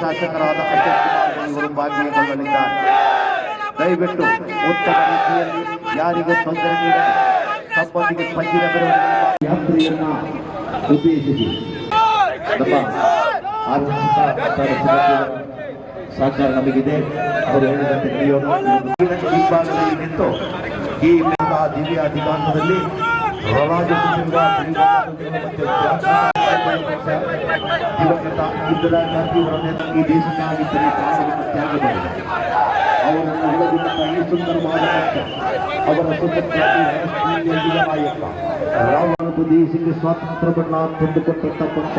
ಶಾಸಕರಾದ ಇವರು ಭಾಗಿಯಾಗಲಿದ್ದಾರೆ ದಯವಿಟ್ಟು ಉತ್ತಮ ರೀತಿಯಲ್ಲಿ ಯಾರಿಗೂ ತೊಂದರೆ ನೀಡದೆ ತಮ್ಮೊಂದಿಗೆ ಪಂಜಿನ ಮೆರವಣಿಗೆ ಯಾತ್ರೆಯನ್ನ ಉದ್ದೇಶಿಸಿ. ನಮ್ಮ ಸಹಕಾರ ನಮಗಿದೆ. ಅವರು ಹೇಳಿದಂತೆ ಹಿಂಭಾಗದಲ್ಲಿ ನಿಂತು ಈ ದಿವ್ಯ ದಿಗಾಂತದಲ್ಲಿ ದಿವಂಗತ ಇಂದಿರಾ ಗಾಂಧಿ ಅವರನ್ನು ಈ ದೇಶಕ್ಕಾಗಿ ತನ್ನ ಪ್ರಾಣವನ್ನು ತ್ಯಾಗ ಮಾಡಿದರು ಅವರನ್ನು ಒಳಗೊಂಡಂತ ಈ ಸುಂದರವಾದ ಅವರ ಸುಖಕ್ಕಾಗಿಯಪ್ಪ ರಾಮನದು ದೇಶಕ್ಕೆ ಸ್ವಾತಂತ್ರ್ಯವನ್ನು ತಂದುಕೊಟ್ಟಂತ ಪಕ್ಷ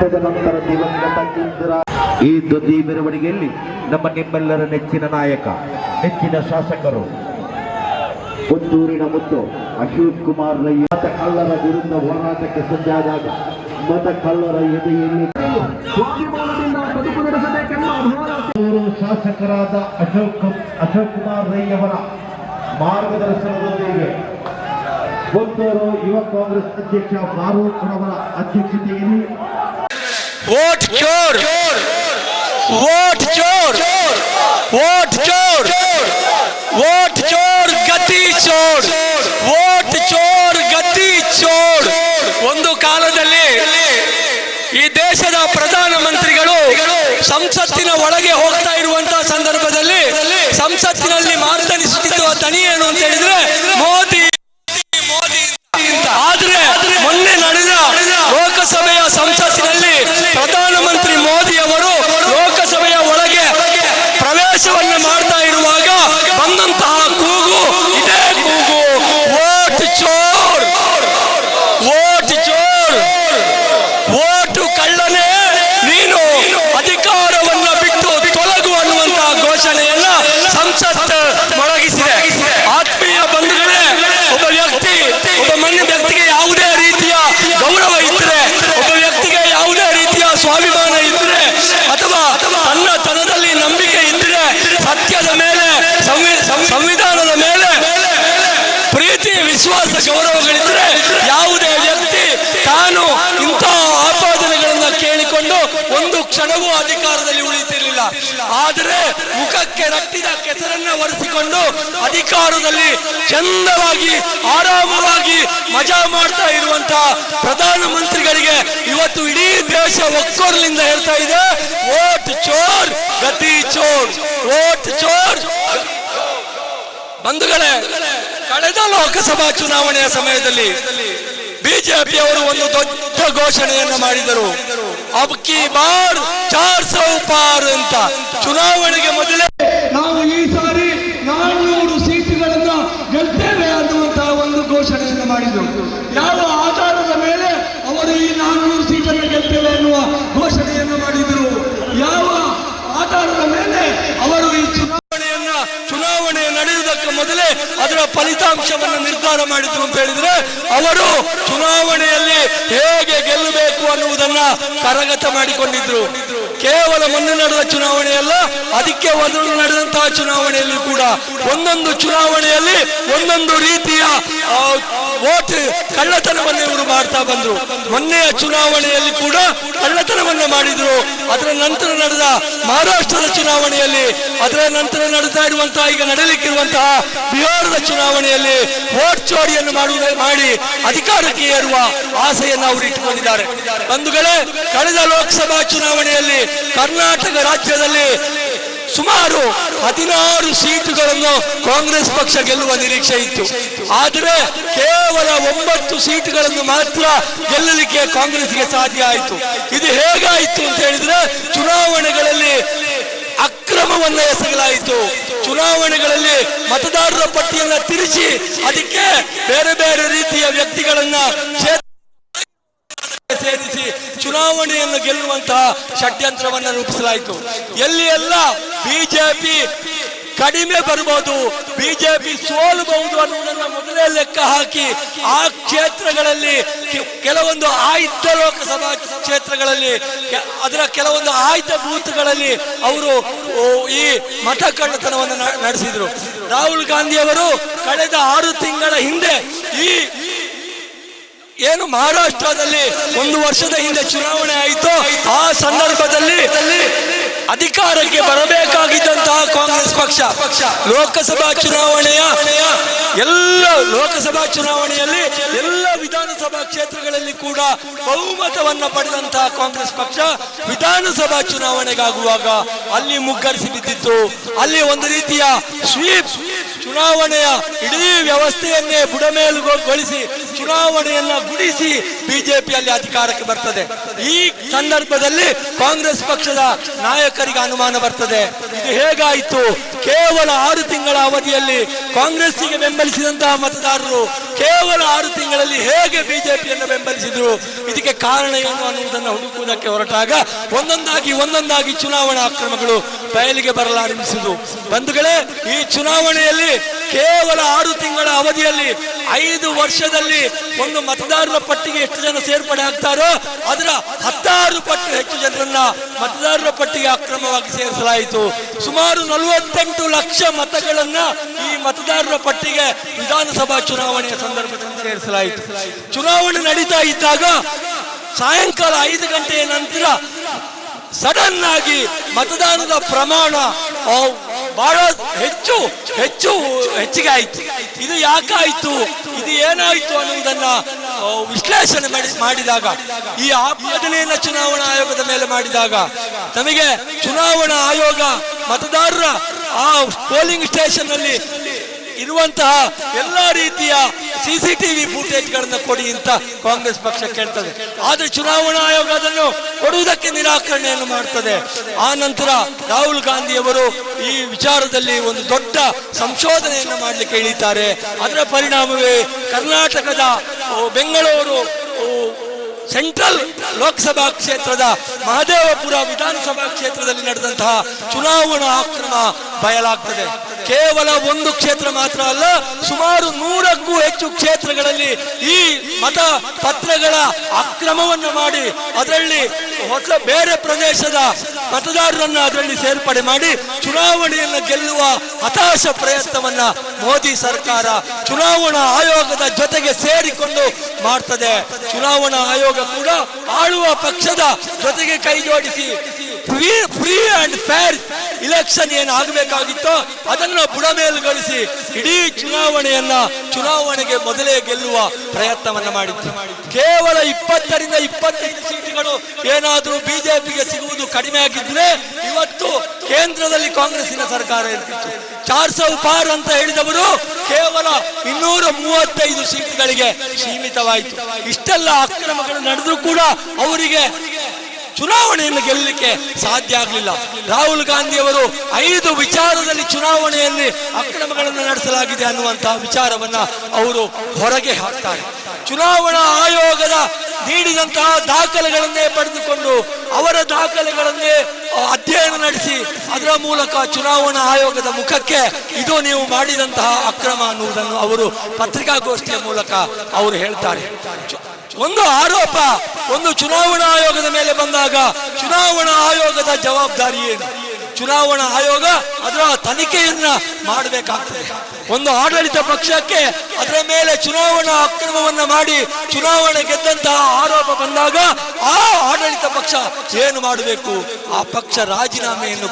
ತದನಂತರ ದಿವಂಗತ ಇಂದಿರಾ ಈ ಧ್ವಜ ಮೆರವಣಿಗೆಯಲ್ಲಿ ನಮ್ಮ ನಿಮ್ಮೆಲ್ಲರ ನೆಚ್ಚಿನ ನಾಯಕ, ನೆಚ್ಚಿನ ಶಾಸಕರು ಪುತ್ತೂರಿನ ಮುತ್ತು ಅಶೋಕ್ ಕುಮಾರ್ ರೈ ಮತ ಕಳ್ಳರ ವಿರುದ್ಧ ಹೋರಾಟಕ್ಕೆ ಸಜ್ಜಾದಾಗ ಮತ ಕಳ್ಳರ ಎದೆಯಲ್ಲಿ ಶಾಸಕರಾದ ಅಶೋಕ್ ಅಶೋಕ್ ಕುಮಾರ್ ರೈ ಅವರ ಮಾರ್ಗದರ್ಶನದೊಂದಿಗೆ ಪುತ್ತೂರು ಯುವ ಕಾಂಗ್ರೆಸ್ ಅಧ್ಯಕ್ಷ ಫಾರೂಕ್ ಅವರ ಅಧ್ಯಕ್ಷತೆಯಲ್ಲಿ ವೋಟ್ ಚೋರ್! ವೋಟ್ ಚೋರ್! ವೋಟ್ ಚೋರ್! ವೋಟ್ ಗತಿ ಚೋರ್ ವೋಟ್ ಚೋರ್ ಗತಿ ಚೋರ್ ಒಂದು ಕಾಲದಲ್ಲಿ ಈ ದೇಶದ ಪ್ರಧಾನ ಮಂತ್ರಿಗಳು ಸಂಸತ್ತಿನ ಒಳಗೆ ಹೋಗ್ತಾ ಇರುವಂತಹ ಸಂದರ್ಭದಲ್ಲಿ ಸಂಸತ್ತಿನಲ್ಲಿ ಮಾತನಿಸುತ್ತಿರುವ ತನಿ ಏನು ಅಂತ ಹೇಳಿದ್ರೆ ಮೋದಿ ಮೋದಿ. ಆದ್ರೆ ಮೊನ್ನೆ ನಡೆದ ಲೋಕಸಭೆಯ ಸಂಸತ್ತಿನಲ್ಲಿ ಪ್ರಧಾನಮಂತ್ರಿ ಮೋದಿ ಅವರು ಲೋಕಸಭೆಯ ಒಳಗೆ ಪ್ರವೇಶವನ್ನು ಮಾಡ್ತಾ ಇರುವಾಗ ಬಂದಂತಹ ಕೂಗು ಇದೇ ಕೂಗು ವೋಟ್ ಚೋರ್ ವೋಟ್ ಚೋರ್ ವೋಟು ಕಳ್ಳನೆ ನೀನು ಅಧಿಕಾರವನ್ನ ಬಿಟ್ಟು ತೊಲಗು ಅನ್ನುವಂತಹ ಘೋಷಣೆಯನ್ನ ಸಂಸತ್ ಮೊಳಗಿಸಿದೆ ಆತ್ಮೀಯ ಬಂಧುಗಳೇ ಒಬ್ಬ ವ್ಯಕ್ತಿ ಒಬ್ಬ ಮಣ್ಣ ವ್ಯಕ್ತಿಗೆ ಯಾವುದೇ ರೀತಿಯ ಗೌರವ ಇದ್ದರೆ ಒಬ್ಬ ವ್ಯಕ್ತಿಗೆ ಯಾವುದೇ ರೀತಿಯ ಸ್ವಾಭಿಮಾನ ಇದ್ದರೆ ಅಥವಾ ತನ್ನ ತನದಲ್ಲಿ ನಂಬಿಕೆ ಇದ್ದರೆ ಸತ್ಯದ ಮೇಲೆ ಸಂವಿ- ಸಂವಿಧಾನದ ಮೇಲೆ ಪ್ರೀತಿ ವಿಶ್ವಾಸ ಗೌರವಗಳಿದ್ರೆ ಯಾವುದೇ ವ್ಯಕ್ತಿ ತಾನು ಇಂಥ ಆಪಾದನೆಗಳನ್ನ ಕೇಳಿಕೊಂಡು ಒಂದು ಕ್ಷಣವೂ ಅಧಿಕಾರದಲ್ಲಿ ಉಳಿತಿರಲಿಲ್ಲ ಆದರೆ ಮುಖಕ್ಕೆ ರಟ್ಟಿದ ಕೆಸರನ್ನ ಒರೆಸಿಕೊಂಡು ಅಧಿಕಾರದಲ್ಲಿ ಚಂದವಾಗಿ, ಆರಾಮವಾಗಿ ಮಜಾ ಮಾಡ್ತಾ ಇರುವಂತಹ ಪ್ರಧಾನಮಂತ್ರಿಗಳಿಗೆ ಇವತ್ತು ಇಡೀ ದೇಶ ಒಕ್ಕೊರ್ಲಿಂದ ಹೇಳ್ತಾ ಇದೆ, ಓಟ್ ಚೋರ್, ಗತಿ ಚೋರ್, ಓಟ್ ಚೋರ್. ಬಂಧುಗಳೇ ಕಳೆದ ಲೋಕಸಭಾ ಚುನಾವಣೆಯ ಸಮಯದಲ್ಲಿ ಬಿಜೆಪಿ ಅವರು ಒಂದು ದೊಡ್ಡ ಘೋಷಣೆಯನ್ನು ಮಾಡಿದರು. ಅಬ್ಕಿ ಬಾರ್, ಚಾರ್ ಸೌ ಪಾರ್ ಅಂತ. ಚುನಾವಣೆಗೆ ಮೊದಲೇ ನಾವು ಈ ಸಾರಿ ನಾನ್ನೂರು ಸೀಟುಗಳನ್ನ ಗೆಲ್ತೇವೆ ಅನ್ನುವಂತಹ ಒಂದು ಘೋಷಣೆಯನ್ನು ಮಾಡಿದರು ಯಾವ ಆಧಾರದ ಮೇಲೆ ಅವರು ಈ ನಾನ್ನೂರು ಸೀಟನ್ನು ಗೆಲ್ತೇವೆ ಅನ್ನುವ ಘೋಷಣೆಯನ್ನು ಮಾಡಿದರು ಯಾವ ಆಧಾರದ ಮೇಲೆ ಅವರು ಈ ಚುನಾವಣೆ ಚುನಾವಣೆಯನ್ನ ಚುನಾವಣೆ ನಡೆಯುವುದಕ್ಕೆ ಮೊದಲೇ ಅದರ ಫಲಿತಾಂಶವನ್ನು ನಿರ್ಧಾರ ಮಾಡಿದ್ರು ಅಂತ ಹೇಳಿದ್ರೆ, ಅವರು ಚುನಾವಣೆಯಲ್ಲಿ ಹೇಗೆ ಗೆಲ್ಲಬೇಕು ಅನ್ನುವುದನ್ನ ಕರಗತ ಮಾಡಿಕೊಂಡಿದ್ರು. ಕೇವಲ ಮೊನ್ನೆ ನಡೆದ ಚುನಾವಣೆಯಲ್ಲ, ಅದಕ್ಕೆ ಮೊದಲು ನಡೆದಂತಹ ಚುನಾವಣೆಯಲ್ಲಿ ಕೂಡ ಒಂದೊಂದು ಚುನಾವಣೆಯಲ್ಲಿ ಒಂದೊಂದು ರೀತಿಯ ವೋಟ್ ಕಳ್ಳತನವನ್ನು ಇವರು ಮಾಡ್ತಾ ಬಂದ್ರು. ಮೊನ್ನೆಯ ಚುನಾವಣೆಯಲ್ಲಿ ಕೂಡ ಕಳ್ಳತನವನ್ನ ಮಾಡಿದ್ರು. ಅದರ ನಂತರ ನಡೆದ ಮಹಾರಾಷ್ಟ್ರದ ಚುನಾವಣೆಯಲ್ಲಿ, ಅದರ ನಂತರ ನಡೆತಾ ಇರುವಂತಹ, ಈಗ ನಡೆಯಲಿಕ್ಕಿರುವಂತಹ ಬಿಹಾರದ ಚುನಾವಣೆಯಲ್ಲಿ ವೋಟ್ ಚೋರಿಯನ್ನು ಮಾಡುವ ಮಾಡಿ ಅಧಿಕಾರಕ್ಕೆ ಏರುವ ಆಸೆಯನ್ನು ಅವರು ಇಟ್ಟುಕೊಂಡಿದ್ದಾರೆ. ಬಂಧುಗಳೇ, ಕಳೆದ ಲೋಕಸಭಾ ಚುನಾವಣೆಯಲ್ಲಿ ಕರ್ನಾಟಕ ರಾಜ್ಯದಲ್ಲಿ ಸುಮಾರು ಹದಿನಾರು ಸೀಟುಗಳನ್ನು ಕಾಂಗ್ರೆಸ್ ಪಕ್ಷ ಗೆಲ್ಲುವ ನಿರೀಕ್ಷೆ ಇತ್ತು. ಆದರೆ ಕೇವಲ ಒಂಬತ್ತು ಸೀಟುಗಳನ್ನು ಮಾತ್ರ ಗೆಲ್ಲಲಿಕ್ಕೆ ಕಾಂಗ್ರೆಸ್ಗೆ ಸಾಧ್ಯ ಆಯಿತು. ಇದು ಹೇಗಾಯಿತು ಅಂತ ಹೇಳಿದ್ರೆ ಚುನಾವಣೆಗಳಲ್ಲಿ ಅಕ್ರಮವನ್ನ ಎಸಗಲಾಯಿತು. ಚುನಾವಣೆಗಳಲ್ಲಿ ಮತದಾರರ ಪಟ್ಟಿಯನ್ನ ತಿರುಚಿ ಅದಕ್ಕೆ ಬೇರೆ ಬೇರೆ ರೀತಿಯ ವ್ಯಕ್ತಿಗಳನ್ನ ಸೇರಿಸಿ ಚುನಾವಣೆಯನ್ನು ಗೆಲ್ಲುವಂತಹ ಷಡ್ಯಂತ್ರವನ್ನು ರೂಪಿಸಲಾಯಿತು. ಎಲ್ಲಿ ಎಲ್ಲ ಬಿಜೆಪಿ ಕಡಿಮೆ ಬರಬಹುದು ಬಿಜೆಪಿ ಸೋಲಬಹುದು ಅನ್ನುವುದನ್ನ ಮೊದಲೇ ಲೆಕ್ಕ ಹಾಕಿ ಆ ಕ್ಷೇತ್ರಗಳಲ್ಲಿ ಕೆಲವೊಂದು ಆಯ್ದ ಲೋಕಸಭಾ ಕ್ಷೇತ್ರಗಳಲ್ಲಿ ಅದರ ಕೆಲವೊಂದು ಆಯ್ದ ಬೂತ್ಗಳಲ್ಲಿ ಅವರು ಈ ಮತ ಕಳ್ಳತನವನ್ನು ನಡೆಸಿದ್ರು. ರಾಹುಲ್ ಗಾಂಧಿ ಅವರು ಕಳೆದ ಆರು ತಿಂಗಳ ಹಿಂದೆ ಈ ಏನು ಮಹಾರಾಷ್ಟ್ರದಲ್ಲಿ ಒಂದು ವರ್ಷದ ಹಿಂದೆ ಚುನಾವಣೆ ಆಯಿತು, ಆ ಸಂದರ್ಭದಲ್ಲಿ ಅಧಿಕಾರಕ್ಕೆ ಬರಬೇಕಾಗಿದ್ದಂತಹ ಕಾಂಗ್ರೆಸ್ ಪಕ್ಷ, ಲೋಕಸಭಾ ಚುನಾವಣೆಯ ಎಲ್ಲ ಲೋಕಸಭಾ ಚುನಾವಣೆಯಲ್ಲಿ ಎಲ್ಲ ವಿಧಾನಸಭಾ ಕ್ಷೇತ್ರಗಳಲ್ಲಿ ಕೂಡ ಬಹುಮತವನ್ನು ಪಡೆದಂತಹ ಕಾಂಗ್ರೆಸ್ ಪಕ್ಷ ವಿಧಾನಸಭಾ ಚುನಾವಣೆಗಾಗುವಾಗ ಅಲ್ಲಿ ಮುಗ್ಗರಿಸಿ ಬಿದ್ದಿತ್ತು. ಅಲ್ಲಿ ಒಂದು ರೀತಿಯ ಸ್ವೀಪ್ ಚುನಾವಣೆಯ ಇಡೀ ವ್ಯವಸ್ಥೆಯನ್ನೇ ಬುಡಮೇಲುಗೊಳಿಸಿ ಚುನಾವಣೆಯನ್ನ ಗುಡಿಸಿ ಬಿಜೆಪಿಯಲ್ಲಿ ಅಧಿಕಾರಕ್ಕೆ ಬರ್ತದೆ. ಈ ಸಂದರ್ಭದಲ್ಲಿ ಕಾಂಗ್ರೆಸ್ ಪಕ್ಷದ ನಾಯಕರಿಗೆ ಅನುಮಾನ ಬರ್ತದೆ. ಇದು ಹೇಗಾಯಿತು? ಕೇವಲ ಆರು ತಿಂಗಳ ಅವಧಿಯಲ್ಲಿ ಕಾಂಗ್ರೆಸ್ಸಿಗೆ ಬೆಂಬಲಿಸಿದಂತಹ ಮತದಾರರು ಕೇವಲ ಆರು ತಿಂಗಳಲ್ಲಿ ಹೇಗೆ ಬಿಜೆಪಿಯನ್ನು ಬೆಂಬಲಿಸಿದ್ರು? ಇದಕ್ಕೆ ಕಾರಣ ಏನು ಅನ್ನುವುದನ್ನು ಹುಡುಕುವುದಕ್ಕೆ ಹೊರಟಾಗ ಒಂದೊಂದಾಗಿ ಒಂದೊಂದಾಗಿ ಚುನಾವಣಾ ಅಕ್ರಮಗಳು ಬಯಲಿಗೆ ಬರಲಾರಂಭಿಸಿತು ಬಂಧುಗಳೇ, ಈ ಚುನಾವಣೆಯಲ್ಲಿ ಕೇವಲ ಆರು ತಿಂಗಳ ಅವಧಿಯಲ್ಲಿ ಐದು ವರ್ಷದಲ್ಲಿ ಒಂದು ಮತದಾರರ ಪಟ್ಟಿಗೆ ಎಷ್ಟು ಜನ ಸೇರ್ಪಡೆ ಆಗ್ತಾರೋ ಅದರ ಹತ್ತಾರು ಪಟ್ಟು ಹೆಚ್ಚು ಜನರನ್ನ ಮತದಾರರ ಪಟ್ಟಿಗೆ ಅಕ್ರಮವಾಗಿ ಸೇರಿಸಲಾಯಿತು. ಸುಮಾರು ನಲವತ್ತೆಂಟು ಲಕ್ಷ ಮತಗಳನ್ನ ಈ ಮತದಾರರ ಪಟ್ಟಿಗೆ ವಿಧಾನಸಭಾ ಚುನಾವಣೆಯ ಸಂದರ್ಭದಲ್ಲಿ ಸೇರಿಸಲಾಯಿತು. ಚುನಾವಣೆ ನಡೀತಾ ಇದ್ದಾಗ ಸಾಯಂಕಾಲ ಐದು ಗಂಟೆಯ ನಂತರ ಸಡನ್ ಆಗಿ ಮತದಾನದ ಪ್ರಮಾಣ ಬಹಳ ಹೆಚ್ಚು ಹೆಚ್ಚು ಹೆಚ್ಚಿಗೆ ಆಯ್ತು ಇದು ಯಾಕಾಯ್ತು? ಇದು ಏನಾಯಿತು ಅನ್ನೋದನ್ನ ವಿಶ್ಲೇಷಣೆ ಮಾಡಿ, ಮಾಡಿದಾಗ, ಈ ಆಪಾದನೆಯನ್ನ ಚುನಾವಣಾ ಆಯೋಗದ ಮೇಲೆ ಮಾಡಿದಾಗ ನಮಗೆ ಚುನಾವಣಾ ಆಯೋಗ ಮತದಾರರ ಆ ಪೋಲಿಂಗ್ ಸ್ಟೇಷನ್ ಅಲ್ಲಿ ಇರುವಂತಹ ಎಲ್ಲ ರೀತಿಯ ಸಿಸಿಟಿವಿ ಫುಟೇಜ್ಗಳನ್ನು ಕೊಡಿ ಅಂತ ಕಾಂಗ್ರೆಸ್ ಪಕ್ಷ ಕೇಳ್ತದೆ. ಆದ್ರೆ ಚುನಾವಣಾ ಆಯೋಗ ಅದನ್ನು ಕೊಡುವುದಕ್ಕೆ ನಿರಾಕರಣೆಯನ್ನು ಮಾಡ್ತದೆ. ಆ ನಂತರ ರಾಹುಲ್ ಗಾಂಧಿ ಅವರು ಈ ವಿಚಾರದಲ್ಲಿ ಒಂದು ದೊಡ್ಡ ಸಂಶೋಧನೆಯನ್ನು ಮಾಡಲಿಕ್ಕೆ ಇಳಿತಾರೆ. ಅದರ ಪರಿಣಾಮವೇ ಕರ್ನಾಟಕದ ಬೆಂಗಳೂರು ಸೆಂಟ್ರಲ್ ಲೋಕಸಭಾ ಕ್ಷೇತ್ರದ ಮಹದೇವಪುರ ವಿಧಾನಸಭಾ ಕ್ಷೇತ್ರದಲ್ಲಿ ನಡೆದಂತಹ ಚುನಾವಣಾ ಅಕ್ರಮ ಬಯಲಾಗ್ತದೆ. ಕೇವಲ ಒಂದು ಕ್ಷೇತ್ರ ಮಾತ್ರ ಅಲ್ಲ, ಸುಮಾರು ನೂರಕ್ಕೂ ಹೆಚ್ಚು ಕ್ಷೇತ್ರಗಳಲ್ಲಿ ಈ ಮತ ಪತ್ರಗಳ ಅಕ್ರಮವನ್ನು ಮಾಡಿ ಅದರಲ್ಲಿ ಹೊಸ ಬೇರೆ ಪ್ರದೇಶದ ಮತದಾರರನ್ನು ಅದರಲ್ಲಿ ಸೇರ್ಪಡೆ ಮಾಡಿ ಚುನಾವಣೆಯನ್ನು ಗೆಲ್ಲುವ ಹತಾಶ ಪ್ರಯತ್ನವನ್ನ ಮೋದಿ ಸರ್ಕಾರ ಚುನಾವಣಾ ಆಯೋಗದ ಜೊತೆಗೆ ಸೇರಿಕೊಂಡು ಮಾಡ್ತದೆ. ಚುನಾವಣಾ ಆಯೋಗ ಕೂಡ ಆಳುವ ಪಕ್ಷದ ಜೊತೆಗೆ ಕೈ ಜೋಡಿಸಿ. Free free and fair election ಏನು ಆಗಬೇಕಾಗಿತ್ತೋ ಅದನ್ನು ಬುಡಮೇಲುಗೊಳಿಸಿ ಇಡೀ ಚುನಾವಣೆಯನ್ನ ಚುನಾವಣೆಗೆ ಮೊದಲೇ ಗೆಲ್ಲುವ ಪ್ರಯತ್ನವನ್ನ ಮಾಡಿತ್ತು ಕೇವಲ ಇಪ್ಪತ್ತರಿಂದ ಇಪ್ಪತ್ತೈದು ಸೀಟುಗಳು ಏನಾದರೂ ಬಿಜೆಪಿಗೆ ಸಿಗುವುದು ಕಡಿಮೆ ಆಗಿದ್ರೆ ಇವತ್ತು ಕೇಂದ್ರದಲ್ಲಿ ಕಾಂಗ್ರೆಸ್ಸಿನ ಸರ್ಕಾರ ಇರ್ತಿತ್ತು. ಚಾರ್ ಸೌ ಪಾರ್ ಅಂತ ಹೇಳಿದವರು ಕೇವಲ ಇನ್ನೂರ ಮೂವತ್ತೈದು ಸೀಟುಗಳಿಗೆ ಸೀಮಿತವಾಯಿತು. ಇಷ್ಟೆಲ್ಲ ಅಕ್ರಮಗಳು ನಡೆದರೂ ಕೂಡ ಅವರಿಗೆ ಚುನಾವಣೆಯನ್ನು ಗೆಲ್ಲಲಿಕ್ಕೆ ಸಾಧ್ಯ ಆಗಲಿಲ್ಲ. ರಾಹುಲ್ ಗಾಂಧಿ ಅವರು ಐದು ವಿಚಾರದಲ್ಲಿ ಚುನಾವಣೆಯಲ್ಲಿ ಅಕ್ರಮಗಳನ್ನು ನಡೆಸಲಾಗಿದೆ ಅನ್ನುವಂತಹ ವಿಚಾರವನ್ನ ಅವರು ಹೊರಗೆ ಹಾಕ್ತಾರೆ. ಚುನಾವಣಾ ಆಯೋಗದ ನೀಡಿದಂತಹ ದಾಖಲೆಗಳನ್ನೇ ಪಡೆದುಕೊಂಡು ಅವರ ದಾಖಲೆಗಳನ್ನೇ ಅಧ್ಯಯನ ನಡೆಸಿ ಅದರ ಮೂಲಕ ಚುನಾವಣಾ ಆಯೋಗದ ಮುಖಕ್ಕೆ ಇದು ನೀವು ಮಾಡಿದಂತಹ ಅಕ್ರಮ ಅನ್ನುವುದನ್ನು ಅವರು ಪತ್ರಿಕಾಗೋಷ್ಠಿಯ ಮೂಲಕ ಅವರು ಹೇಳ್ತಾರೆ. ಒಂದು ಆರೋಪ ಒಂದು ಚುನಾವಣಾ ಆಯೋಗದ ಮೇಲೆ ಬಂದಾಗ ಚುನಾವಣಾ ಆಯೋಗದ ಜವಾಬ್ದಾರಿ ಏನು? ಚುನಾವಣಾ ಆಯೋಗ ಅದರ ತನಿಖೆಯನ್ನ ಮಾಡಬೇಕಾಗ್ತದೆ. ಒಂದು ಆಡಳಿತ ಪಕ್ಷಕ್ಕೆ ಅದರ ಮೇಲೆ ಚುನಾವಣಾ ಅಕ್ರಮವನ್ನ ಮಾಡಿ ಚುನಾವಣೆ ಗೆದ್ದಂತಹ ಆರೋಪ ಬಂದಾಗ ಆ ಆಡಳಿತ ಪಕ್ಷ ಏನು ಮಾಡಬೇಕು? ಆ ಪಕ್ಷ ರಾಜೀನಾಮೆಯನ್ನು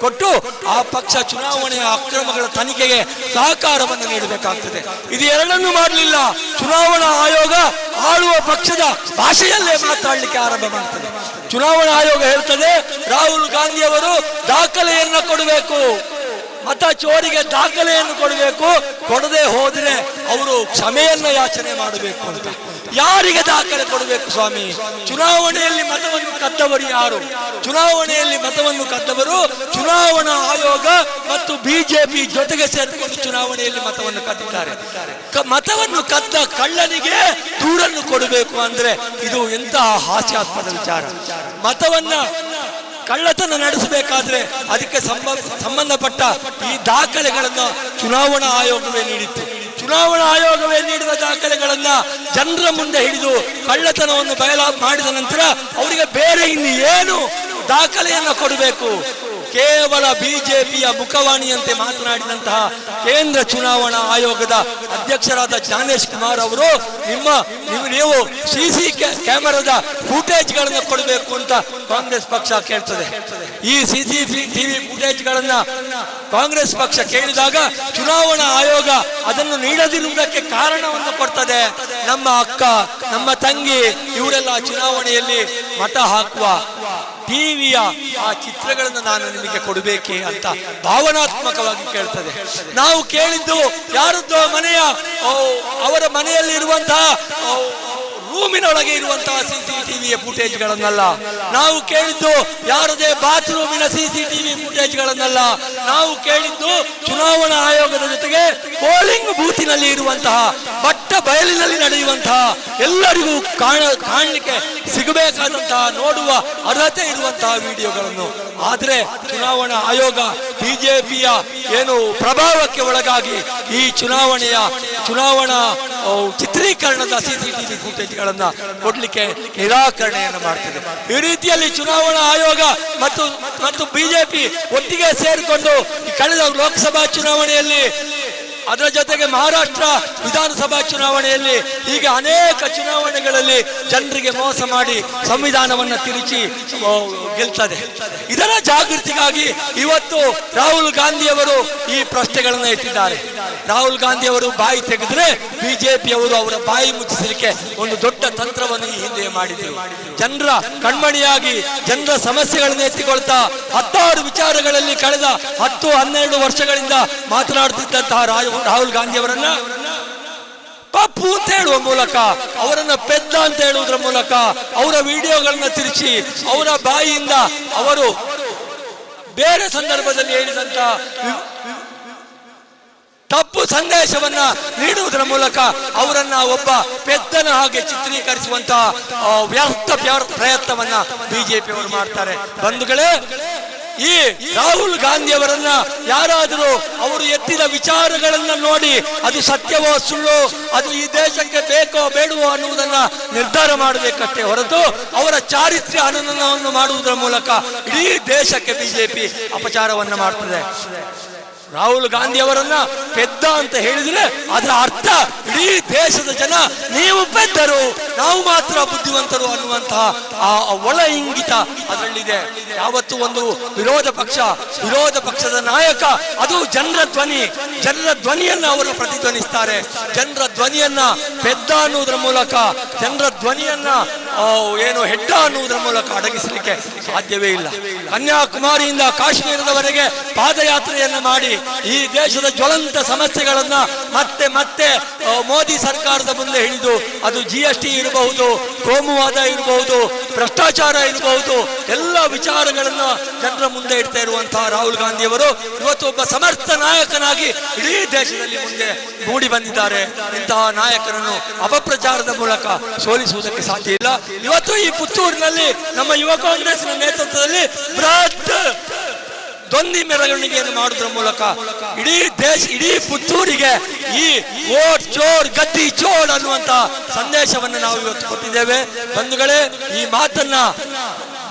ಕೊಟ್ಟು ಆ ಪಕ್ಷ ಚುನಾವಣೆಯ ಅಕ್ರಮಗಳ ತನಿಖೆಗೆ ಸಹಕಾರವನ್ನು ನೀಡಬೇಕಾಗ್ತದೆ. ಇದು ಎರಡನ್ನೂ ಮಾಡಲಿಲ್ಲ. ಚುನಾವಣಾ ಆಯೋಗ ಆಳುವ ಪಕ್ಷದ ಭಾಷೆಯಲ್ಲೇ ಮಾತಾಡಲಿಕ್ಕೆ ಆರಂಭ ಮಾಡ್ತದೆ. ಚುನಾವಣಾ ಆಯೋಗ ಹೇಳ್ತದೆ, ರಾಹುಲ್ ಗಾಂಧಿ ಅವರು ದಾಖಲೆಯನ್ನ ಕೊಡಬೇಕು. ಮತ ಚೋರಿಗೆ ದಾಖಲೆಯನ್ನು ಕೊಡಬೇಕು. ಕೊಡದೆ ಹೋದ್ರೆ ಅವರು ಕ್ಷಮೆಯನ್ನ ಯಾಚನೆ ಮಾಡಬೇಕು ಅಂತ. ಯಾರಿಗೆ ದಾಖಲೆ ಕೊಡಬೇಕು ಸ್ವಾಮಿ? ಚುನಾವಣೆಯಲ್ಲಿ ಮತವನ್ನು ಕದ್ದವರು ಯಾರು? ಚುನಾವಣೆಯಲ್ಲಿ ಮತವನ್ನು ಕದ್ದವರು ಚುನಾವಣಾ ಆಯೋಗ ಮತ್ತು ಬಿಜೆಪಿ ಜೊತೆಗೆ ಸೇರಿಕೊಂಡು ಚುನಾವಣೆಯಲ್ಲಿ ಮತವನ್ನು ಕದ್ದಿದ್ದಾರೆ ಮತವನ್ನು ಕದ್ದ ಕಳ್ಳನಿಗೆ ದೂರನ್ನು ಕೊಡಬೇಕು ಅಂದ್ರೆ ಇದು ಎಂತಹ ಹಾಸ್ಯಾಸ್ಪದ ವಿಚಾರ. ಮತವನ್ನ ಕಳ್ಳತನ ನಡೆಸಬೇಕಾದ್ರೆ ಅದಕ್ಕೆ ಸಂಬ ಸಂಬಂಧಪಟ್ಟ ಈ ದಾಖಲೆಗಳನ್ನು ಚುನಾವಣಾ ಆಯೋಗವೇ ನೀಡಿತ್ತು. ಚುನಾವಣಾ ಆಯೋಗವೇ ನೀಡಿದ ದಾಖಲೆಗಳನ್ನ ಜನರ ಮುಂದೆ ಹಿಡಿದು ಕಳ್ಳತನವನ್ನು ಬಯಲ ಮಾಡಿದ ನಂತರ ಅವರಿಗೆ ಬೇರೆ ಇನ್ನು ಏನು ದಾಖಲೆಯನ್ನ ಕೊಡಬೇಕು? ಕೇವಲ ಬಿಜೆಪಿಯ ಮುಖವಾಣಿಯಂತೆ ಮಾತನಾಡಿದಂತಹ ಕೇಂದ್ರ ಚುನಾವಣಾ ಆಯೋಗದ ಅಧ್ಯಕ್ಷರಾದ ಜ್ಞಾನೇಶ್ ಕುಮಾರ್ ಅವರು, ನಿಮ್ಮ ನೀವು ನೀವು ಸಿ ಸಿ ಕ್ಯಾಮೆರಾದ ಫುಟೇಜ್ಗಳನ್ನು ಕೊಡಬೇಕು ಅಂತ ಕಾಂಗ್ರೆಸ್ ಪಕ್ಷ ಕೇಳ್ತದೆ. ಈ ಸಿ ಸಿ ಟಿವಿ ಫುಟೇಜ್ಗಳನ್ನ ಕಾಂಗ್ರೆಸ್ ಪಕ್ಷ ಕೇಳಿದಾಗ ಚುನಾವಣಾ ಆಯೋಗ ಅದನ್ನು ನೀಡದಿರುವುದಕ್ಕೆ ಕಾರಣವನ್ನು ಕೊಡ್ತದೆ. ನಮ್ಮ ಅಕ್ಕ, ನಮ್ಮ ತಂಗಿ ಇವರೆಲ್ಲ ಚುನಾವಣೆಯಲ್ಲಿ ಮತ ಹಾಕುವ ಟಿವಿಯ ಆ ಚಿತ್ರಗಳನ್ನು ನಾನು ನಿಮಗೆ ಕೊಡಬೇಕೆ ಅಂತ ಭಾವನಾತ್ಮಕವಾಗಿ ಕೇಳ್ತದೆ. ನಾವು ಕೇಳಿದ್ದು ಯಾರದ್ದೋ ಮನೆಯ ಅವರ ಮನೆಯಲ್ಲಿ ಇರುವಂತಹ ರೂಮಿನೊಳಗೆ ಇರುವಂತಹ ಟಿವಿಯ ಫುಟೇಜ್ಗಳನ್ನಲ್ಲ. ನಾವು ಕೇಳಿದ್ದು ಯಾರದೇ ಬಾತ್ರೂಮಿನ ಸಿ ಸಿ ಟಿವಿ ಫುಟೇಜ್ಗಳನ್ನಲ್ಲ. ನಾವು ಕೇಳಿದ್ದು ಚುನಾವಣಾ ಆಯೋಗದ ಜೊತೆಗೆ ಪೋಲಿಂಗ್ ಬೂತಿನಲ್ಲಿ ಇರುವಂತಹ, ಬಟ್ಟ ಬಯಲಿನಲ್ಲಿ ನಡೆಯುವಂತಹ ಎಲ್ಲರಿಗೂ ಕಾಣ, ಕಾಣಲಿಕ್ಕೆ ಸಿಗಬೇಕಾದಂತಹ, ನೋಡುವ ಅರ್ಹತೆ ಇರುವಂತಹ ವಿಡಿಯೋಗಳನ್ನು. ಆದ್ರೆ ಚುನಾವಣಾ ಆಯೋಗ ಬಿಜೆಪಿಯ ಏನು ಪ್ರಭಾವಕ್ಕೆ ಒಳಗಾಗಿ ಈ ಚುನಾವಣೆಯ, ಚುನಾವಣಾ ಚಿತ್ರೀಕರಣದ ಸಿಸಿಟಿವಿ ಫುಟೇಜ್ಗಳನ್ನ ಕೊಡ್ಲಿಕ್ಕೆ ನಿರಾಕರಣೆಯನ್ನು ಮಾಡ್ತಿದೆ. ಈ ರೀತಿಯಲ್ಲಿ ಚುನಾವಣಾ ಆಯೋಗ ಮತ್ತು ಮತ್ತು ಬಿಜೆಪಿ ಒಟ್ಟಿಗೆ ಸೇರಿಕೊಂಡು ಕಳೆದ ಲೋಕಸಭಾ ಚುನಾವಣೆಯಲ್ಲಿ ಅದರ ಜೊತೆಗೆ ಮಹಾರಾಷ್ಟ್ರ ವಿಧಾನಸಭಾ ಚುನಾವಣೆಯಲ್ಲಿ ಹೀಗೆ ಅನೇಕ ಚುನಾವಣೆಗಳಲ್ಲಿ ಜನರಿಗೆ ಮೋಸ ಮಾಡಿ ಸಂವಿಧಾನವನ್ನು ತಿರುಚಿ ಗೆಲ್ತದೆ. ಇದರ ಜಾಗೃತಿಗಾಗಿ ಇವತ್ತು ರಾಹುಲ್ ಗಾಂಧಿಯವರು ಈ ಪ್ರಶ್ನೆಗಳನ್ನು ಎತ್ತಿದ್ದಾರೆ. ರಾಹುಲ್ ಗಾಂಧಿಯವರು ಬಾಯಿ ತೆಗೆದ್ರೆ ಬಿಜೆಪಿಯವರು ಅವರ ಬಾಯಿ ಮುಚ್ಚಿಸಲಿಕ್ಕೆ ಒಂದು ದೊಡ್ಡ ತಂತ್ರವನ್ನು ಈ ಹಿಂದೆ ಮಾಡಿದರು. ಜನರ ಕಣ್ಮಣಿಯಾಗಿ, ಜನರ ಸಮಸ್ಯೆಗಳನ್ನು ಎತ್ತಿಕೊಳ್ತಾ ಹತ್ತಾರು ವಿಚಾರಗಳಲ್ಲಿ ಕಳೆದ ಹತ್ತು, ಹನ್ನೆರಡು ವರ್ಷಗಳಿಂದ ಮಾತನಾಡುತ್ತಿದ್ದಂತಹ ರಾಹುಲ್- ರಾಹುಲ್ ಗಾಂಧಿ ಅವರನ್ನ ಪಪ್ಪು ಅಂತ ಹೇಳುವ ಮೂಲಕ, ಅವರನ್ನ ಪೆದ್ದ ಅಂತ ಹೇಳುವುದರ ಮೂಲಕ, ಅವರ ವಿಡಿಯೋಗಳನ್ನ ತಿರುಚಿ, ಅವರ ಬಾಯಿಯಿಂದ ಅವರು ಬೇರೆ ಸಂದರ್ಭದಲ್ಲಿ ಹೇಳಿದಂತ ತಪ್ಪು ಸಂದೇಶವನ್ನ ನೀಡುವುದರ ಮೂಲಕ ಅವರನ್ನ ಒಬ್ಬ ಪೆದ್ದನ ಹಾಗೆ ಚಿತ್ರೀಕರಿಸುವಂತಹ ವ್ಯರ್ಥ ಪ್ರಯತ್ನವನ್ನ ಬಿಜೆಪಿ ಅವರು ಮಾಡ್ತಾರೆ. ಬಂಧುಗಳೇ ಈ ರಾಹುಲ್ ಗಾಂಧಿ ಅವರನ್ನ ಯಾರಾದರೂ ಅವರು ಎತ್ತಿದ ವಿಚಾರಗಳನ್ನ ನೋಡಿ ಅದು ಸತ್ಯವೋ ಸುಳ್ಳು, ಅದು ಈ ದೇಶಕ್ಕೆ ಬೇಕೋ ಬೇಡವೋ ಅನ್ನುವುದನ್ನ ನಿರ್ಧಾರ ಮಾಡಬೇಕಷ್ಟೇ ಹೊರತು ಅವರ ಚಾರಿತ್ರ್ಯ ಹನನವನ್ನು ಮಾಡುವುದರ ಮೂಲಕ ಇಡೀ ದೇಶಕ್ಕೆ ಬಿಜೆಪಿ ಅಪಚಾರವನ್ನು ಮಾಡ್ತದೆ. ರಾಹುಲ್ ಗಾಂಧಿ ಅವರನ್ನ ಪೆದ್ದ ಅಂತ ಹೇಳಿದ್ರೆ ಅದರ ಅರ್ಥ ಇಡೀ ದೇಶದ ಜನ, ನೀವು ಪೆದ್ದರು, ನಾವು ಮಾತ್ರ ಬುದ್ಧಿವಂತರು ಅನ್ನುವಂತಹ ಆ ಒಳ ಇಂಗಿತ ಅದರಲ್ಲಿದೆ. ಯಾವತ್ತು ಒಂದು ವಿರೋಧ ಪಕ್ಷ, ವಿರೋಧ ಪಕ್ಷದ ನಾಯಕ, ಅದು ಜನರ ಧ್ವನಿ. ಜನರ ಧ್ವನಿಯನ್ನ ಅವರು ಪ್ರತಿಧ್ವನಿಸ್ತಾರೆ. ಜನರ ಧ್ವನಿಯನ್ನ ಪೆದ್ದ ಅನ್ನುವುದರ ಮೂಲಕ, ಜನರ ಧ್ವನಿಯನ್ನ ಏನು ಹೆಡ್ಡ ಅನ್ನುವುದರ ಮೂಲಕ ಅಡಗಿಸಲಿಕ್ಕೆ ಸಾಧ್ಯವೇ ಇಲ್ಲ. ಕನ್ಯಾಕುಮಾರಿಯಿಂದ ಕಾಶ್ಮೀರದವರೆಗೆ ಪಾದಯಾತ್ರೆಯನ್ನು ಮಾಡಿ ಈ ದೇಶದ ಜ್ವಲಂತ ಸಮಸ್ಯೆಗಳನ್ನ ಮತ್ತೆ ಮತ್ತೆ ಮೋದಿ ಸರ್ಕಾರದ ಮುಂದೆ ಹಿಡಿದು, ಅದು ಜಿ ಎಸ್ ಟಿ ಇರಬಹುದು, ಕೋಮುವಾದ ಇರಬಹುದು, ಭ್ರಷ್ಟಾಚಾರ ಇರಬಹುದು, ಎಲ್ಲ ವಿಚಾರಗಳನ್ನು ಜನರ ಮುಂದೆ ಇಡ್ತಾ ಇರುವಂತಹ ರಾಹುಲ್ ಗಾಂಧಿ ಅವರು ಇವತ್ತು ಒಬ್ಬ ಸಮರ್ಥ ನಾಯಕನಾಗಿ ಇಡೀ ದೇಶದಲ್ಲಿ ಮುಂದೆ ಮೂಡಿ ಬಂದಿದ್ದಾರೆ. ಇಂತಹ ನಾಯಕರನ್ನು ಅಪಪ್ರಚಾರದ ಮೂಲಕ ಸೋಲಿಸುವುದಕ್ಕೆ ಸಾಧ್ಯ ಇಲ್ಲ. ಇವತ್ತು ಈ ಪುತ್ತೂರಿನಲ್ಲಿ ನಮ್ಮ ಯುವ ಕಾಂಗ್ರೆಸ್ನ ನೇತೃತ್ವದಲ್ಲಿ ಬೃಹತ್ ದೊಂದಿ ಮೆರವಣಿಗೆಯನ್ನು ಮಾಡುವುದರ ಮೂಲಕ ಇಡೀ ದೇಶ, ಇಡೀ ಪುತ್ತೂರಿಗೆ ಈ ಓಟ್, ಚೋರ್, ಗದ್ದಿ ಚೋರ್ ಅನ್ನುವಂತ ಸಂದೇಶವನ್ನು ನಾವು ಇವತ್ತು ಕೊಟ್ಟಿದ್ದೇವೆ. ಬಂಧುಗಳೇ, ಈ ಮಾತನ್ನ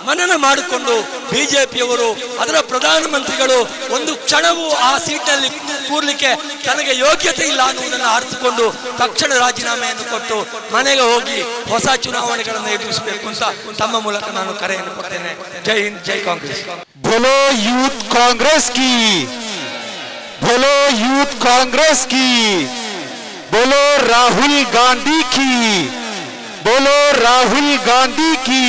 ಮನನ ಮಾಡಿಕೊಂಡು ಬಿಜೆಪಿಯವರು, ಅದರ ಪ್ರಧಾನಮಂತ್ರಿಗಳು ಒಂದು ಕ್ಷಣವೂ ಆ ಸೀಟ್ನಲ್ಲಿ ಕೂರ್ಲಿಕ್ಕೆ ತನಗೆ ಯೋಗ್ಯತೆ ಇಲ್ಲ ಅನ್ನುವುದನ್ನು ಅರ್ಥಕೊಂಡು ತಕ್ಷಣ ರಾಜೀನಾಮೆಯನ್ನು ಕೊಟ್ಟು ಮನೆಗೆ ಹೋಗಿ ಹೊಸ ಚುನಾವಣೆಗಳನ್ನು ಎದುರಿಸಬೇಕು ಅಂತ ತಮ್ಮ ಮೂಲಕ ನಾನು ಕರೆಯನ್ನು ಕೊಡ್ತೇನೆ. ಜೈ ಹಿಂದ್, ಜೈ ಕಾಂಗ್ರೆಸ್. बोलो यूथ कांग्रेस की बोलो यूथ कांग्रेस की बोलो राहुल गांधी की बोलो राहुल गांधी की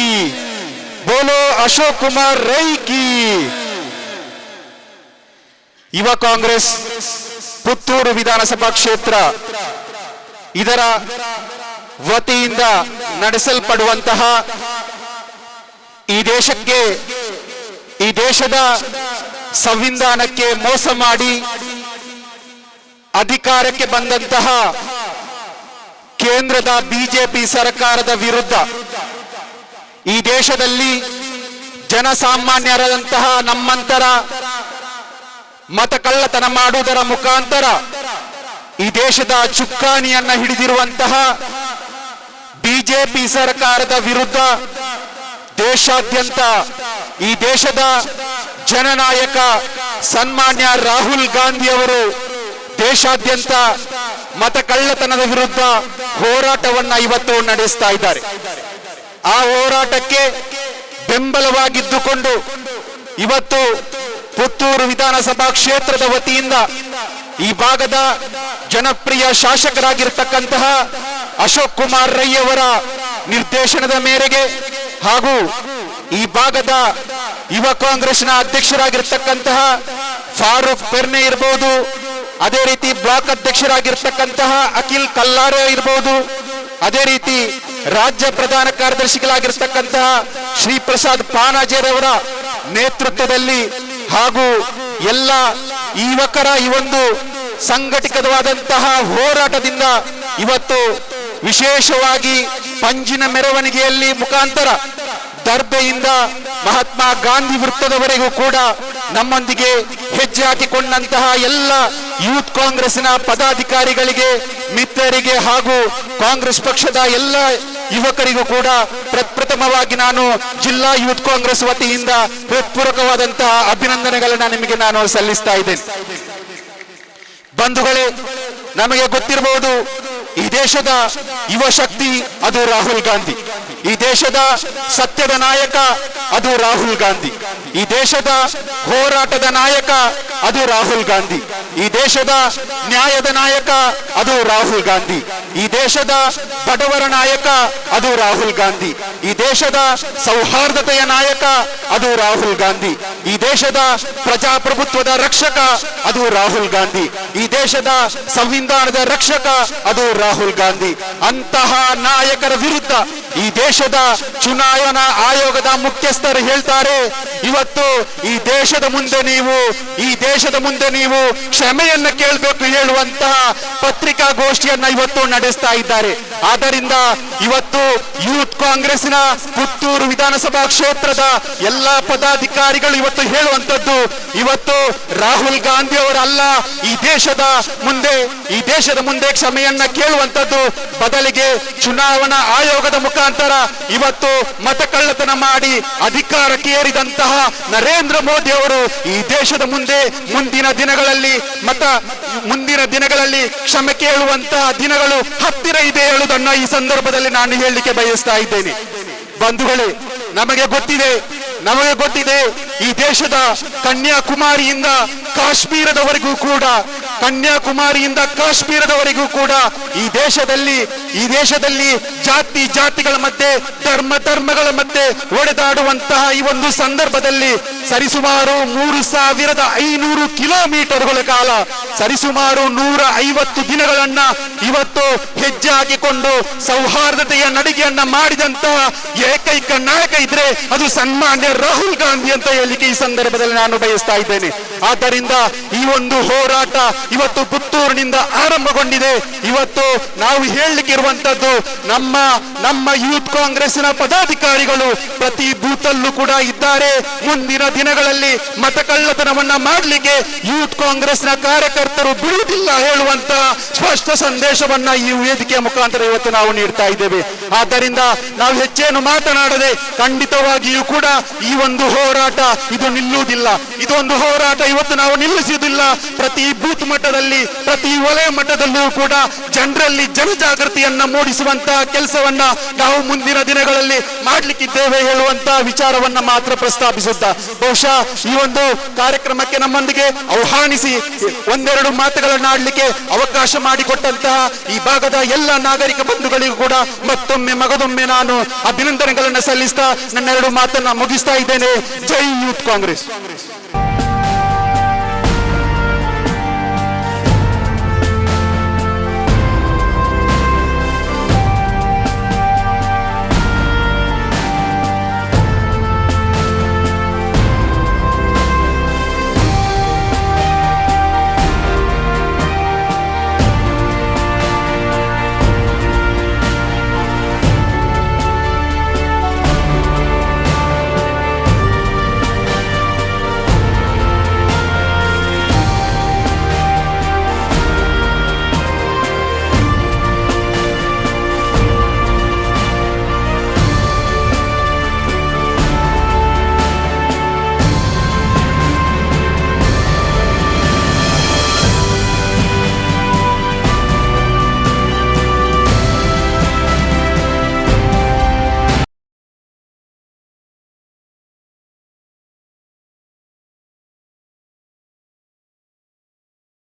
बोलो अशोक कुमार रೈ की ಯುವ ಕಾಂಗ್ರೆಸ್ ಪುತ್ತೂರು ವಿಧಾನಸಭಾ ಕ್ಷೇತ್ರ ಇದರ ವತಿಯಿಂದ ನಡೆಸಲ್ಪಡುವಂತಹ ಈ ದೇಶಕ್ಕೆ ಈ ದೇಶದ ಸಂವಿಧಾನಕ್ಕೆ ಮೋಸ ಮಾಡಿ ಅಧಿಕಾರಕ್ಕೆ ಬಂದಂತಹ ಕೇಂದ್ರದ ಬಿಜೆಪಿ ಸರ್ಕಾರದ ವಿರುದ್ಧ ಈ ದೇಶದಲ್ಲಿ ಜನಸಾಮಾನ್ಯರಾದಂತಹ ನಮ್ಮಂತರ ಮತಕಳ್ಳತನ ಮಾಡುವುದರ ಮುಖಾಂತರ ಈ ದೇಶದ ಚುಕ್ಕಾಣಿಯನ್ನ ಹಿಡಿದಿರುವಂತಹ ಬಿಜೆಪಿ ಸರ್ಕಾರದ ವಿರುದ್ಧ ದೇಶಾದ್ಯಂತ ಈ ದೇಶದ ಜನನಾಯಕ ಸನ್ಮಾನ್ಯ ರಾಹುಲ್ ಗಾಂಧಿ ಅವರು ದೇಶಾದ್ಯಂತ ಮತ ಕಳ್ಳತನದ ವಿರುದ್ಧ ಹೋರಾಟವನ್ನ ಇವತ್ತು ನಡೆಸ್ತಾ ಇದ್ದಾರೆ. ಆ ಹೋರಾಟಕ್ಕೆ ಬೆಂಬಲವಾಗಿದ್ದುಕೊಂಡು ಇವತ್ತು ಪುತ್ತೂರು ವಿಧಾನಸಭಾ ಕ್ಷೇತ್ರದ ವತಿಯಿಂದ ಈ ಭಾಗದ ಜನಪ್ರಿಯ ಶಾಸಕರಾಗಿರ್ತಕ್ಕಂತಹ ಅಶೋಕ್ ಕುಮಾರ್ ರೈ ಅವರ ನಿರ್ದೇಶನದ ಮೇರೆಗೆ ಹಾಗೂ ಈ ಭಾಗದ ಯುವ ಕಾಂಗ್ರೆಸ್ನ ಅಧ್ಯಕ್ಷರಾಗಿರ್ತಕ್ಕಂತಹ ಫಾರೂಕ್ ಪೆರ್ನೆ ಇರಬಹುದು ಅದೇ ರೀತಿ ಬ್ಲಾಕ್ ಅಧ್ಯಕ್ಷರಾಗಿರ್ತಕ್ಕಂತಹ ಅಖಿಲ್ ಕಲ್ಲಾರೆ ಇರಬಹುದು ಅದೇ ರೀತಿ ರಾಜ್ಯ ಪ್ರಧಾನ ಕಾರ್ಯದರ್ಶಿಗಳಾಗಿರ್ತಕ್ಕಂತಹ ಶ್ರೀ ಪ್ರಸಾದ್ ಪಾನಾಜೇರವರ ನೇತೃತ್ವದಲ್ಲಿ ಹಾಗೂ ಎಲ್ಲ ಯುವಕರ ಈ ಒಂದು ಸಂಘಟಿತವಾದಂತಹ ಹೋರಾಟದಿಂದ ಇವತ್ತು ವಿಶೇಷವಾಗಿ ಪಂಜಿನ ಮೆರವಣಿಗೆಯಲ್ಲಿ ಮುಖಾಂತರ ದರ್ಬೆಯಿಂದ ಮಹಾತ್ಮ ಗಾಂಧಿ ವೃತ್ತದವರೆಗೂ ಕೂಡ ನಮ್ಮೊಂದಿಗೆ ಹೆಜ್ಜೆ ಹಾಕಿಕೊಂಡಂತಹ ಎಲ್ಲ ಯೂತ್ ಕಾಂಗ್ರೆಸ್ನ ಪದಾಧಿಕಾರಿಗಳಿಗೆ, ಮಿತ್ರರಿಗೆ ಹಾಗೂ ಕಾಂಗ್ರೆಸ್ ಪಕ್ಷದ ಎಲ್ಲ ಯುವಕರಿಗೂ ಕೂಡ ಪ್ರಪ್ರಥಮವಾಗಿ ನಾನು ಜಿಲ್ಲಾ ಯೂತ್ ಕಾಂಗ್ರೆಸ್ ವತಿಯಿಂದ ಹೃತ್ಪೂರ್ವಕವಾದಂತಹ ಅಭಿನಂದನೆಗಳನ್ನ ನಿಮಗೆ ನಾನು ಸಲ್ಲಿಸ್ತಾ ಇದ್ದೇನೆ. ಬಂಧುಗಳೇ, ನಮಗೆ ಗೊತ್ತಿರಬಹುದು ಈ ದೇಶದ ಯುವ ಶಕ್ತಿ ಅದು ರಾಹುಲ್ ಗಾಂಧಿ. ಈ ದೇಶದ ಸತ್ಯದ ನಾಯಕ ಅದು ರಾಹುಲ್ ಗಾಂಧಿ. ಈ ದೇಶದ ಹೋರಾಟದ ನಾಯಕ ಅದು ರಾಹುಲ್ ಗಾಂಧಿ. ಈ ದೇಶದ ನ್ಯಾಯದ ನಾಯಕ ಅದು ರಾಹುಲ್ ಗಾಂಧಿ. ಈ ದೇಶದ ಬಡವರ ನಾಯಕ ಅದು ರಾಹುಲ್ ಗಾಂಧಿ. ಈ ದೇಶದ ಸೌಹಾರ್ದತೆಯ ನಾಯಕ ಅದು ರಾಹುಲ್ ಗಾಂಧಿ. ಈ ದೇಶದ ಪ್ರಜಾಪ್ರಭುತ್ವದ ರಕ್ಷಕ ಅದು ರಾಹುಲ್ ಗಾಂಧಿ. ಈ ದೇಶದ ಸಂವಿಧಾನದ ರಕ್ಷಕ ಅದು ರಾಹುಲ್ ಗಾಂಧಿ. ಅಂತಹ ನಾಯಕರ ವಿರುದ್ಧ ಈ ದೇಶದ ಚುನಾವಣಾ ಆಯೋಗದ ಮುಖ್ಯಸ್ಥರು ಹೇಳ್ತಾರೆ ಇವತ್ತು ಈ ದೇಶದ ಮುಂದೆ ನೀವು, ಈ ದೇಶದ ಮುಂದೆ ನೀವು ಕ್ಷಮೆಯನ್ನ ಕೇಳಬೇಕು ಹೇಳುವಂತಹ ಪತ್ರಿಕಾಗೋಷ್ಠಿಯನ್ನ ಇವತ್ತು ನಡೆಸ್ತಾ ಇದ್ದಾರೆ. ಆದ್ದರಿಂದ ಇವತ್ತು ಯೂತ್ ಕಾಂಗ್ರೆಸ್ನ ಪುತ್ತೂರು ವಿಧಾನಸಭಾ ಕ್ಷೇತ್ರದ ಎಲ್ಲಾ ಪದಾಧಿಕಾರಿಗಳು ಇವತ್ತು ಹೇಳುವಂತದ್ದು ಇವತ್ತು ರಾಹುಲ್ ಗಾಂಧಿ ಅವರಲ್ಲ, ಈ ದೇಶದ ಮುಂದೆ, ಈ ದೇಶದ ಮುಂದೆ ಕ್ಷಮೆಯನ್ನ ಕೇಳುವಂತದ್ದು ಬದಲಿಗೆ ಚುನಾವಣಾ ಆಯೋಗದ ಮುಖಾಂತರ ಇವತ್ತು ಮತಕಳ್ಳತನ ಮಾಡಿ ಅಧಿಕಾರಕ್ಕೆ ಏರಿದಂತಹ ನರೇಂದ್ರ ಮೋದಿ ಅವರು ಈ ದೇಶದ ಮುಂದೆ ಮುಂದಿನ ದಿನಗಳಲ್ಲಿ ಮತ ಮುಂದಿನ ದಿನಗಳಲ್ಲಿ ಕ್ಷಮೆ ಕೇಳುವಂತಹ ದಿನಗಳು ಹತ್ತಿರ ಇದೆ ಹೇಳುವುದನ್ನು ಈ ಸಂದರ್ಭದಲ್ಲಿ ನಾನು ಹೇಳಲಿಕ್ಕೆ ಬಯಸ್ತಾ ಇದ್ದೇನೆ. ಬಂಧುಗಳೇ, ನಮಗೆ ಗೊತ್ತಿದೆ ನಮಗೆ ಗೊತ್ತಿದೆ, ಈ ದೇಶದ ಕನ್ಯಾಕುಮಾರಿಯಿಂದ ಕಾಶ್ಮೀರದವರೆಗೂ ಕೂಡ ಕನ್ಯಾಕುಮಾರಿಯಿಂದ ಕಾಶ್ಮೀರದವರೆಗೂ ಕೂಡ ಈ ದೇಶದಲ್ಲಿ ಈ ದೇಶದಲ್ಲಿ ಜಾತಿ ಜಾತಿಗಳ ಮಧ್ಯೆ, ಧರ್ಮ ಧರ್ಮಗಳ ಮಧ್ಯೆ ಒಡೆದಾಡುವಂತಹ ಈ ಒಂದು ಸಂದರ್ಭದಲ್ಲಿ ಸರಿಸುಮಾರು ಮೂರು ಸಾವಿರದ ಐನೂರು ಕಿಲೋಮೀಟರ್ಗಳ ಕಾಲ, ಸರಿಸುಮಾರು ನೂರ ಐವತ್ತು ದಿನಗಳನ್ನ ಇವತ್ತು ಹೆಜ್ಜೆ ಹಾಕಿಕೊಂಡು ಸೌಹಾರ್ದತೆಯ ನಡಿಗೆಯನ್ನ ಮಾಡಿದಂತಹ ಏಕೈಕ ನಾಯಕ ಇದ್ರೆ ಅದು ಸನ್ಮಾನ್ಯ ರಾಹುಲ್ ಗಾಂಧಿ ಅಂತ ಹೇಳಿಕೆ ಈ ಸಂದರ್ಭದಲ್ಲಿ ನಾನು ಬಯಸ್ತಾ ಇದ್ದೇನೆ. ಆದ್ದರಿಂದ ಈ ಒಂದು ಹೋರಾಟ ಇವತ್ತು ಪುತ್ತೂರಿನಿಂದ ಆರಂಭಗೊಂಡಿದೆ. ಇವತ್ತು ನಾವು ಹೇಳಲಿಕ್ಕೆ ಇರುವಂತದ್ದು ನಮ್ಮ ನಮ್ಮ ಯೂತ್ ಕಾಂಗ್ರೆಸ್ನ ಪದಾಧಿಕಾರಿಗಳು ಪ್ರತಿ ಬೂತಲ್ಲೂ ಕೂಡ ಇದ್ದಾರೆ. ಮುಂದಿನ ದಿನಗಳಲ್ಲಿ ಮತ ಕಳ್ಳತನವನ್ನ ಮಾಡಲಿಕ್ಕೆ ಯೂತ್ ಕಾಂಗ್ರೆಸ್ನ ಕಾರ್ಯಕರ್ತರು ಬಿಡುವುದಿಲ್ಲ ಹೇಳುವಂತ ಸ್ಪಷ್ಟ ಸಂದೇಶವನ್ನ ಈ ವೇದಿಕೆಯ ಮುಖಾಂತರ ಇವತ್ತು ನಾವು ನೀಡ್ತಾ ಇದ್ದೇವೆ. ಆದ್ದರಿಂದ ನಾವು ಹೆಚ್ಚೇನು ಮಾತನಾಡದೆ ಖಂಡಿತವಾಗಿಯೂ ಕೂಡ ಈ ಒಂದು ಹೋರಾಟ ಇದು ನಿಲ್ಲುವುದಿಲ್ಲ. ಇದೊಂದು ಹೋರಾಟ ಇವತ್ತು ನಾವು ನಿಲ್ಲಿಸುವುದಿಲ್ಲ. ಪ್ರತಿ ಬೂತ್ ಮಟ್ಟದಲ್ಲಿ, ಪ್ರತಿ ವಲಯ ಮಟ್ಟದಲ್ಲೂ ಕೂಡ ಜನರಲ್ಲಿ ಜನಜಾಗೃತಿಯನ್ನ ಮೂಡಿಸುವಂತ ಕೆಲಸವನ್ನ ನಾವು ಮುಂದಿನ ದಿನಗಳಲ್ಲಿ ಮಾಡ್ಲಿಕ್ಕಿದ್ದೇವೆ ಹೇಳುವಂತಹ ವಿಚಾರವನ್ನ ಮಾತ್ರ ಪ್ರಸ್ತಾಪಿಸುತ್ತಾ. ಬಹುಶಃ ಈ ಒಂದು ಕಾರ್ಯಕ್ರಮಕ್ಕೆ ನಮ್ಮೊಂದಿಗೆ ಆಹ್ವಾನಿಸಿ, ಒಂದೆರಡು ಮಾತುಗಳನ್ನ ಆಡ್ಲಿಕ್ಕೆ ಅವಕಾಶ ಮಾಡಿಕೊಟ್ಟಂತಹ ಈ ಭಾಗದ ಎಲ್ಲ ನಾಗರಿಕ ಬಂಧುಗಳಿಗೂ ಕೂಡ ಮತ್ತೊಮ್ಮೆ ಮಗದೊಮ್ಮೆ ನಾನು ಅಭಿನಂದನೆಗಳನ್ನ ಸಲ್ಲಿಸ್ತಾ ನನ್ನೆರಡು ಮಾತನ್ನ ಮುಗಿಸ್ತಾ ಇದ್ದೇನೆ. ಜೈ ಯೂತ್ ಕಾಂಗ್ರೆಸ್.